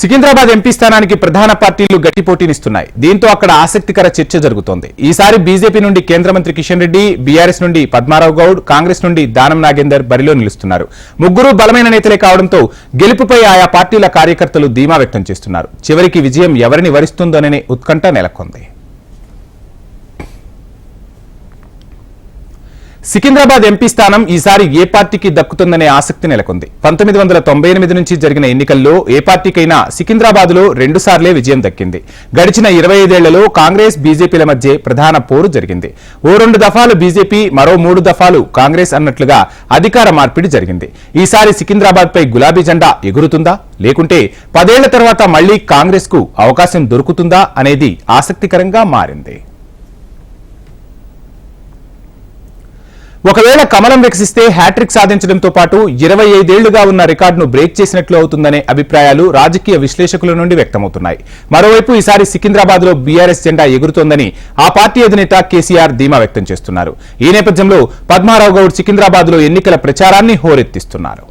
Secunderabad MP స్థానానికి ప్రధాన పార్టీలు గట్టి పోటీనిస్తున్నాయి. దీంతో అక్కడ ఆసక్తికర చర్చ జరుగుతోంది. ఈసారి బీజేపీ నుండి కేంద్ర మంత్రి కిషన్ రెడ్డి బీఆర్ఎస్ నుండి పద్మారావు గౌడ్ కాంగ్రెస్ నుండి దానం నాగేందర్ బరిలో నిలుస్తున్నారు. ముగ్గురు బలమైన నేతలే కావడంతో గెలుపుపై ఆయా పార్టీల కార్యకర్తలు ధీమా వ్యక్తం చేస్తున్నారు. చివరికి విజయం ఎవరిని వరిస్తుందోననే ఉత్కంఠ నెలకొంది. సికింద్రాబాద్ ఎంపీ స్థానం ఈసారి ఏ పార్టీకి దక్కుతుందనే ఆసక్తి నెలకొంది. పంతొమ్మిది వందల తొంభై ఎనిమిది నుంచి జరిగిన ఎన్నికల్లో ఏ పార్టీకైనా సికింద్రాబాద్లో విజయం దక్కింది. గడిచిన ఇరవై ఐదేళ్ళలో కాంగ్రెస్ బీజేపీల మధ్య ప్రధాన పోరు జరిగింది. ఓ రెండు దఫాలు బీజేపీ మరో మూడు దఫాలు కాంగ్రెస్ అన్నట్లుగా అధికార మార్పిడి జరిగింది. ఈసారి సికింద్రాబాద్ పై గులాబీ జెండా ఎగురుతుందా? లేకుంటే పదేళ్ళ తర్వాత మళ్ళీ కాంగ్రెస్కు అవకాశం దొరుకుతుందా అనేది ఆసక్తికరంగా మారింది. ఒకవేళ కమలం వికసిస్తే హ్యాట్రిక్ సాధించడంతో పాటు ఇరవై ఐదేళ్ళుగా ఉన్న రికార్డును బ్రేక్ చేసినట్లు అవుతుందనే అభిప్రాయాలు రాజకీయ విశ్లేషకుల నుండి వ్యక్తమవుతున్నాయి. మరోవైపు ఈసారి సికింద్రాబాద్లో బీఆర్ఎస్ జెండా ఎగురుతోందని ఆ పార్టీ అధినేత కేసీఆర్ ధీమా వ్యక్తం చేస్తున్నారు. ఈ నేపథ్యంలో పద్మారావు గౌడ్ సికింద్రాబాద్లో ఎన్నికల ప్రచారాన్ని హోరెత్తిస్తున్నారు.